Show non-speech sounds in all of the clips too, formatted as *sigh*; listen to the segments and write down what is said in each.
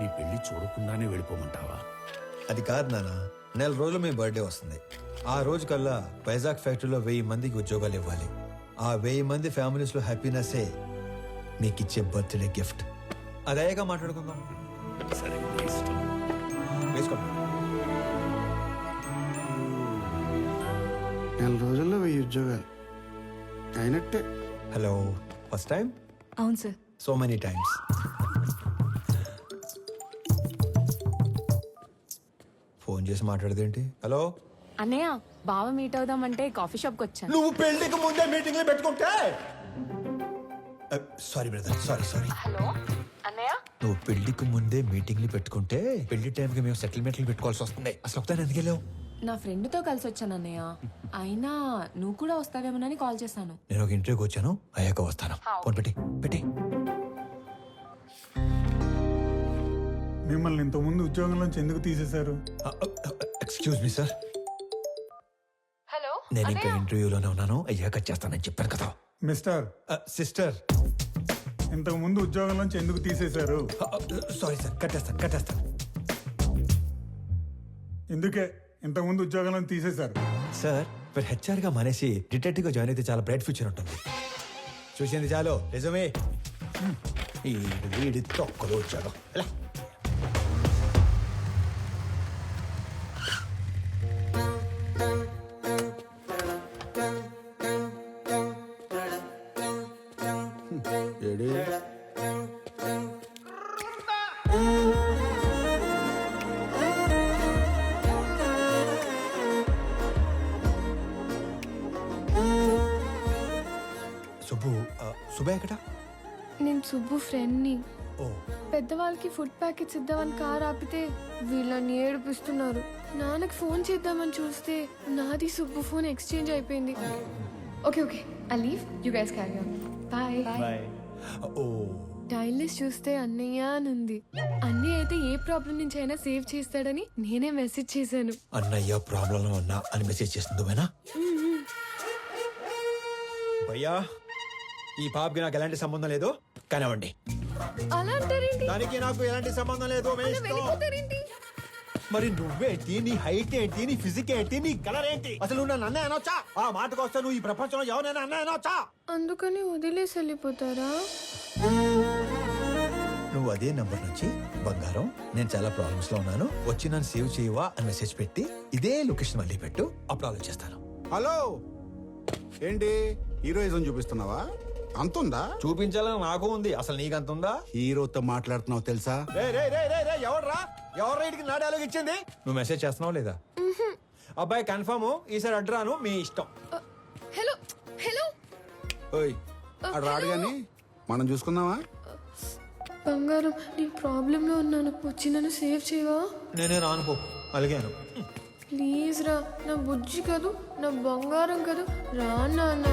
నీ పెళ్ళి చూడకుండానే వెళ్ళిపోమంటావా? అది కాదు నాన్న నెల రోజులు మీ బర్త్డే వస్తుంది. ఆ రోజు కల్లా వైజాగ్ ఫ్యాక్టరీలో వెయ్యి మందికి ఉద్యోగాలు ఇవ్వాలి. ఆ వెయ్యి మంది ఫ్యామిలీస్లో హ్యాపీనెస్సే మీకు ఇచ్చే బర్త్డే గిఫ్ట్. అదేగా మాట్లాడుకుందాం. సరే నీ ఇష్టం. వేసుకోండి. నెల రోజుల్లో వెయ్యి ఉద్యోగాలు. అయినట్టే. Hello first time? అవును sir. So many times. Phone చేసి మాట్లాడదేంటి? హలో? అన్నయ్య బావ మీట్ అవుదామంటే కాఫీ షాప్కి వచ్చాను నువ్వు పెళ్ళికి ముందే మీటింగ్లు పెట్టుకుంటే? Sorry brother sorry sorry hello? అన్నయ్య? నువ్వు పెళ్ళికి ముందే మీటింగ్లు పెట్టుకుంటే పెళ్ళి టైంకి మేము సెటిల్మెంట్లు పెట్టుకోవాల్సి వస్తుంది అసలు ఒకసారి ఎందుకు వెళ్ళావు? నా ఫ్రెండ్తో కలిసి వచ్చాను అన్నయ్య. అయినా నువ్వు కూడా వస్తావేమోనని కాల్ చేశాను. నేను ఒక ఇంటర్వ్యూకి వచ్చాను అయ్యాక వస్తాను. ఫోన్ పెట్టి పెట్టి. మిమ్మల్ని ఇంతకుముందు ఉద్యోగంలోంచి ఎందుకు తీసేశారు? ఎక్స్క్యూజ్ మీ సార్ హలో నేను ఇంకా ఇంటర్వ్యూలోనే ఉన్నాను. అయ్యాక చేస్తానని చెప్పాను కదా. మిస్టర్. సిస్టర్. ఇంతకు ముందు ఉద్యోగంలోంచి ఎందుకు తీసేశారు? Sorry sir. కట్టేస్తాను కట్టేస్తాను. ఇందుకే ఇంతకుముందు ఉద్యోగంలో తీసేశారు. సార్ మీరు హెచ్ఆర్గా మానేసి డిటెక్టివ్గా జాయిన్ అయితే చాలా బ్రైట్ ఫ్యూచర్ ఉంటుంది. చూసింది చాలు. నిజమే. ఈ వీడి తొక్కలు వచ్చాడు సుబ్బు సుబ్బు ఎక్కడా? నేను సుబ్బు ఫ్రెండ్ని. ఓ. పెద్దవాళ్ళకి ఫుడ్ ప్యాకెట్స్ ఇద్దామని కార్ ఆపితే వీళ్ళని ఏడిపిస్తున్నారు. నాన్నకి ఫోన్ చేద్దామని చూస్తే నాది సుబ్బు ఫోన్ ఎక్స్చేంజ్ అయిపోయింది. Okay okay. I leave you guys carry on bye ఓ. టైల్ లిస్ట్ చూస్తే అన్నయ్య అని ఉంది. అన్నయ్య అయితే ఏ ప్రాబ్లం నుంచి అయినా సేవ్ చేస్తాడని నేనే మెసేజ్ చేశాను. అన్నయ్య ప్రాబ్లం ఉన్నా అని మెసేజ్ చేస్తుంది భయ్యా. ఈ పాపకి నాకు ఎలాంటి సంబంధం లేదు. అలా అంటారేంటి దానికి నాకు ఎలాంటి సంబంధం లేదు. వెళ్ళిపోతారేంటి? మరి నువ్వేంటి నీ హైట్ ఏంటి? నీ ఫిజిక్ ఏంటి? నీ కలర్ ఏంటి? అసలు నువ్వు నన్ను అన్నయ్య అనొచ్చా? ఆ మాటకు వస్తే నువ్వు ఈ ప్రపంచంలో ఎవరైనా అన్నయ్య అనొచ్చా? అందుకని వదిలేసి వెళ్ళిపోతారా? నువ్వు అదే నంబర్ నుంచి బంగారం నేను చాలా ప్రాబ్లమ్స్లో ఉన్నాను వచ్చి నన్ను సేవ్ చేయవా? అని మెసేజ్ పెట్టి ఇదే లొకేషన్ మళ్ళీ పెట్టు అప్పుడు ఆలోచిస్తాను. హలో! ఏంటి? హీరోయిజం చూపిస్తున్నావా? అంతుందా? చూపించాలని నాకు ఉంది. అసలు నీకంత ఉందా హీరోతో మాట్లాడుతున్నావు తెలుసా? రే రే రే రే రే ఎవర్రా? ఎవరు రైట్కి నా డైలాగ్ ఇచ్చింది? నువ్వు మెసేజ్ చేస్తున్నావు లేదా? అబ్బాయి కన్ఫర్మ్ ఈసారి అడ్రాను మీ ఇష్టం. Hello hello. ఓయ్ అడు రాడు గాని మనం చూసుకుందామా? బంగారం నేను ప్రాబ్లంలో ఉన్నాను వచ్చి నన్ను సేవ్ చేయవా? నేనే రానుకో అలిగాను. ప్లీజ్ రా నా బుజ్జి కదూ నా బంగారం కదూ. రా నాన్న.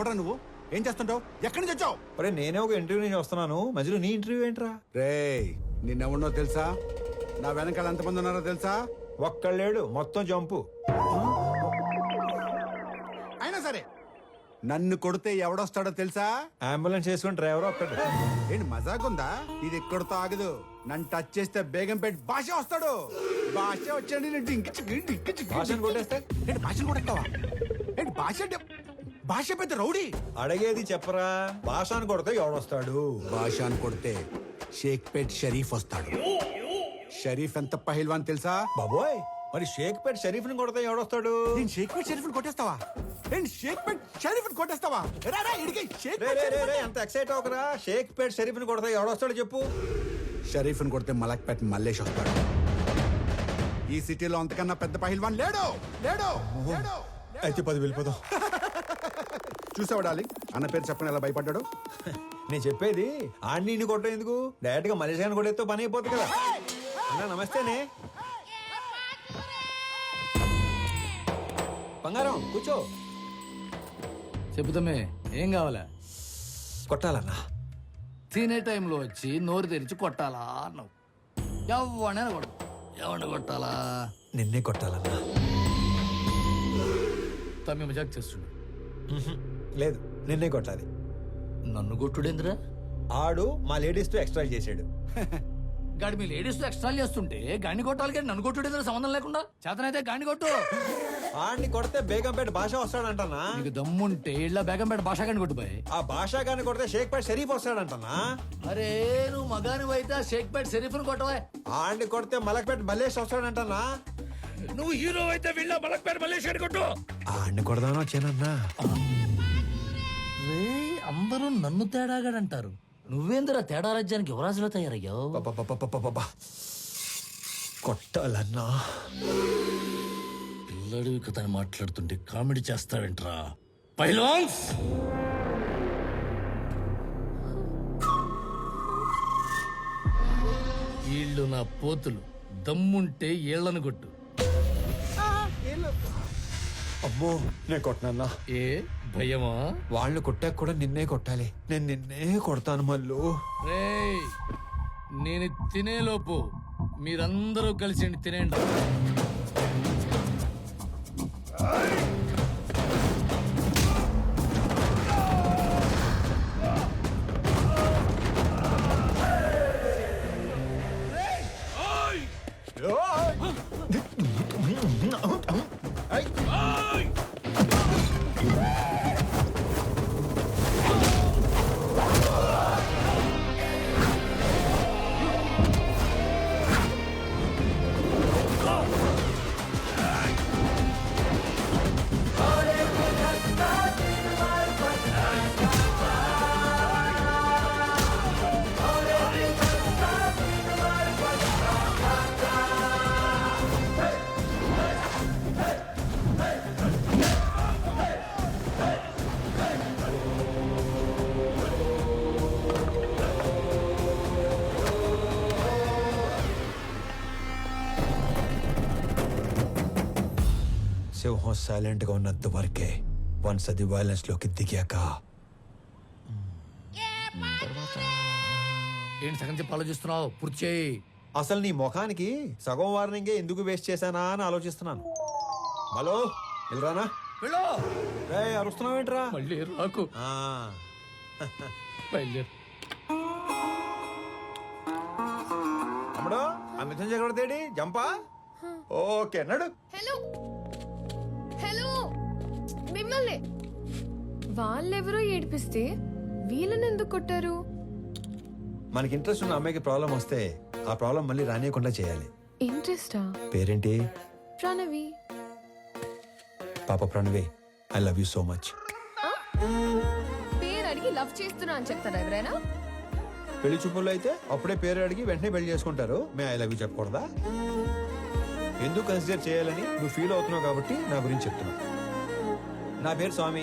ఎవడా నువ్వు? ఏం చేస్తుంటావు? ఎక్కడి నుంచి వచ్చావు? ఒరే నేనే ఒక ఇంటర్వ్యూ నుంచి వస్తున్నాను. మధ్యలో నీ ఇంటర్వ్యూ ఏంట్రా? రే నిన్నెవడో తెలుసా? నా వెనకాల ఎంతమంది ఉన్నారో తెలుసా? ఒక్కళ్ళేడు మొత్తం జంపు. అయినా సరే నన్ను కొడితే ఎవడొస్తాడో తెలుసా? అంబులెన్స్ చేసుకుని డ్రైవర్ ఒక్కడు. ఏంటి మజాకుందా ఇది ఎక్కడితో ఆగదు. నన్ను టచ్ చేస్తే బేగంపేట భాష వస్తాడు. భాష వచ్చాడు నేను ఇంకిచ్చి ఇంకిచ్చి భాషను కొట్టేస్తే? ఏంటి భాషను కొట్టేస్తావా? ఏంటి భాష అంటే భాష పెద్ద రౌడీ. అడిగేది చెప్పరా? భాషను కొడితే ఎవడొస్తాడు? భాష అని కొడితే షేక్ పేట్ షరీఫ్ వస్తాడు. షరీఫ్ ఎంత పహిల్వాన్ తెలుసా? బాబోయ్! మరి షేక్ పేట్ షరీఫ్ని కొడితే ఎవడొస్తాడు? నేను షేక్ పేట్ షరీఫ్ కొట్టేస్తావా? నేను షేక్ పేట్ షరీఫ్ కొట్టేస్తావా? రా, రా, ఇడికి షేక్ రే పేట్ రే రే అంత ఎక్సైట్ అవకరా షేక్ పేట్ షరీఫ్ని కొడితే ఎవడొస్తాడు చెప్పు. షరీఫ్ని కొడితే మలక్పేట్ మల్లేష్ వస్తాడు. ఈ సిటీలో అంతకన్నా పెద్ద పహిల్వాన్ లేడు. లేడు. లేడు. అయితే పది వెళ్ళిపోదాం. *laughs* చూసావు డాలి అన్న పేరు చెప్పని ఎలా భయపడ్డాడు? నేను చెప్పేది ఆడిని కొట్టడం ఎందుకు? డైరెక్ట్గా మలేషియాని కొట్టేస్తే పని అయిపోతుంది కదా. అన్నా నమస్తేనే. బంగారం కూర్చో. చెబుతామే ఏం కావాలా? కొట్టాలన్నా. తినే టైంలో వచ్చి నోరు తెరిచి కొట్టాలా అన్నావు. ఎవడైనా కొడు ఎవరిని కొట్టాలా? నిన్నే కొట్టాలన్నా. తమ్మి మజాక్ చేస్తుండు లేదు నిన్నే కొట్టాలి. నన్ను కొట్టుడేంద్రా? ఆడు మా లేడీస్తో ఎక్స్ట్రా చేశాడు. *laughs* గాడి మీ లేడీస్ ఎక్స్ట్రా చేస్తుంటే గాని కొట్టాలి కానీ నన్ను కొట్టుడేంద్రా సంబంధం లేకుండా? చేతనైతే గాని కొట్టు. ఆడిని కొడితే బేగంపేట భాష వస్తాడంటనా? నీకు దమ్ముంటే ఇళ్ళ బేగంపేట భాష గాని కొట్టుపోయి ఆ భాష గాని కొడితే షేక్ పేట షరీఫ్ వస్తాడంటనా? అరే నువ్వు మగాని అయితే షేక్ పేట్ షరీఫ్ని కొట్టవా. ఆడిని కొడితే మలక్పేట మల్లేష్ వస్తాడంటనా? నువ్వు హీరో అయితే వీళ్ళ మలక్పేట మల్లేశ్వరి కొట్టు. ఆడిని కొడదానో వచ్చానన్నా రే అందరూ నన్ను తేడాగాడంటారు. నువ్వేందిరా తేడా రాజ్యానికి యువరాజులో తయారయ్యావు. కొట్టాలన్నా. పిల్లడు కథని మాట్లాడుతుంటే కామెడీ చేస్తావేంట్రా? పైలాన్స్! వీళ్ళు నా పోతులు. దమ్ముంటే ఏళ్ళను కొట్టు. అమ్మో నేను కొట్టనన్నా ఏ? భయమా వాళ్ళు కొట్టాక కూడా నిన్నే కొట్టాలి. నేను నిన్నే కొడతాను మళ్ళు రేయ్ నేను తినేలోపు మీరందరూ కలిసి తినేయండి సింహం సైలెంట్గా ఉన్నంత వరకే వన్స్ అది వైలెన్స్లోకి దిగాక. ఏంటి సగం చెప్పి ఆలోచిస్తున్నావు? పూర్తి చేయి. అసలు నీ ముఖానికి సగం వార్నింగే ఎందుకు వేస్ట్ చేశానా అని ఆలోచిస్తున్నాను. హలో వెళ్ళరానా వెళ్ళు! రే అరుస్తున్నావేంట్రా మళ్ళీ రాకు ఆ, బయలుదేరు. తమ్ముడు ఆ మిథున్ చక్రవర్తి జంపా? ఓకే నడు. హలో. మిమ్మల్ని. వాళ్ళెవరో ఏడిపిస్తే వీళ్ళని ఎందుకు కొట్టారు? మనకి ఇంట్రెస్ట్ ఉన్న అమ్మాయికి ప్రాబ్లం వస్తే ఆ ప్రాబ్లం మళ్ళీ రానియకుండా చేయాలి. ఇంట్రెస్టా పేరేంటి? ప్రణవి. పాప Pranavi I love you so much పేరు అడిగి లవ్ చేస్తున్నా అని చెప్తారా ఎవరైనా? పెళ్ళి చూపుల్లో అయితే అప్పుడే పేరు అడిగి వెంటనే పెళ్ళి చేసుకుంటారు. మే ఐ లవ్ యూ చెప్పకూడదా? ఎందుకు కన్సిడర్ చేయాలని నువ్వు ఫీల్ అవుతున్నావు కాబట్టి నా గురించి చెప్తున్నా నా పేరు స్వామి.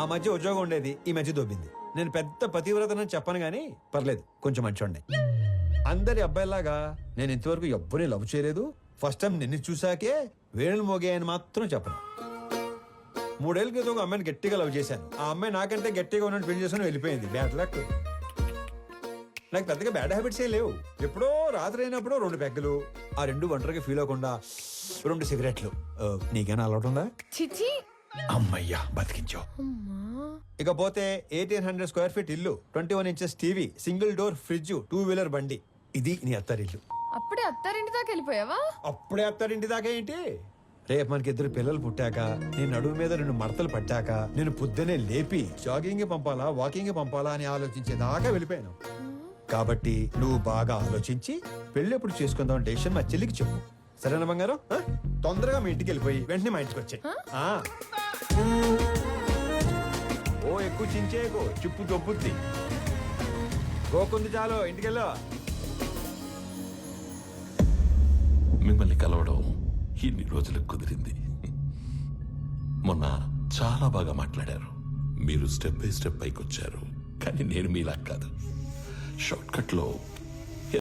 ఆ మధ్య ఉద్యోగం ఉండేది ఈ మధ్య దొబ్బింది. నేను పెద్ద పతివ్రతనని చెప్పను కానీ పర్లేదు కొంచెం మంచోండి అందరి అబ్బాయిలాగా నేను ఇంతవరకు ఎవ్వరిని లవ్ చేయలేదు. ఫస్ట్ టైం నిన్ను చూసాకే వేణులు మోగాయని మాత్రం చెప్పను. మూడేళ్ళ క్రితం ఒక అమ్మాయిని గట్టిగా లవ్ చేశాను. ఆ అమ్మాయి నాకంటే గట్టిగా ఉన్నట్టు పెళ్ళి చేసుకుని వెళ్ళిపోయింది. బ్యాడ్ లక్ నాకు పెద్దగా బ్యాడ్ హ్యాబిట్స్ ఏం లేవు. ఎప్పుడో రాత్రి అయినప్పుడు రెండు పెగ్గలు ఆ రెండు ఒంటరిగా ఫీల్ అవ్వకుండా రెండు సిగరెట్లు నీకేనా అలవాటు ఉందా? చిచి అమ్మయ్యా బతికించావు అమ్మా. ఇకపోతే ఎయిటీన్ హండ్రెడ్ స్క్వేర్ ఫీట్ ఇల్లు twenty one inches TV single door fridge two wheeler బండి. ఇది నీ అత్తారిల్లు. అప్పుడే అత్తారింటి దాకా వెళ్ళిపోయావా? అప్పుడే అత్తారింటి దాకా ఏంటి? రేపు మనకి ఇద్దరు పిల్లలు పుట్టాక నీ నడుము మీద రెండు మడతలు పట్టాక నేను పొద్దునే లేపి జాగింగ్ పంపాలా వాకింగ్ పంపాలా అని ఆలోచించేదాకా వెళ్ళిపోయాను. కాబట్టి నువ్వు బాగా ఆలోచించి పెళ్ళి ఎప్పుడు చేసుకుందాం డెసిషన్ మా చెల్లికి చెప్పు. సరేనా బంగారం? ఆ? తొందరగా మీ ఇంటికి వెళ్ళిపోయి వెంటనే మా ఇంటికి వచ్చాయి. ఓ ఎక్కువ చించేకు చిప్పు దొబ్బుద్ది గోకుంది చాలు. ఇంటికెళ్ళో మిమ్మల్ని కలవడం ఇన్ని రోజులకు కుదిరింది. మొన్న చాలా బాగా మాట్లాడారు. మీరు స్టెప్ బై స్టెప్ పైకి వచ్చారు కానీ నేను మీలా కాదు. షార్ట్ కట్లో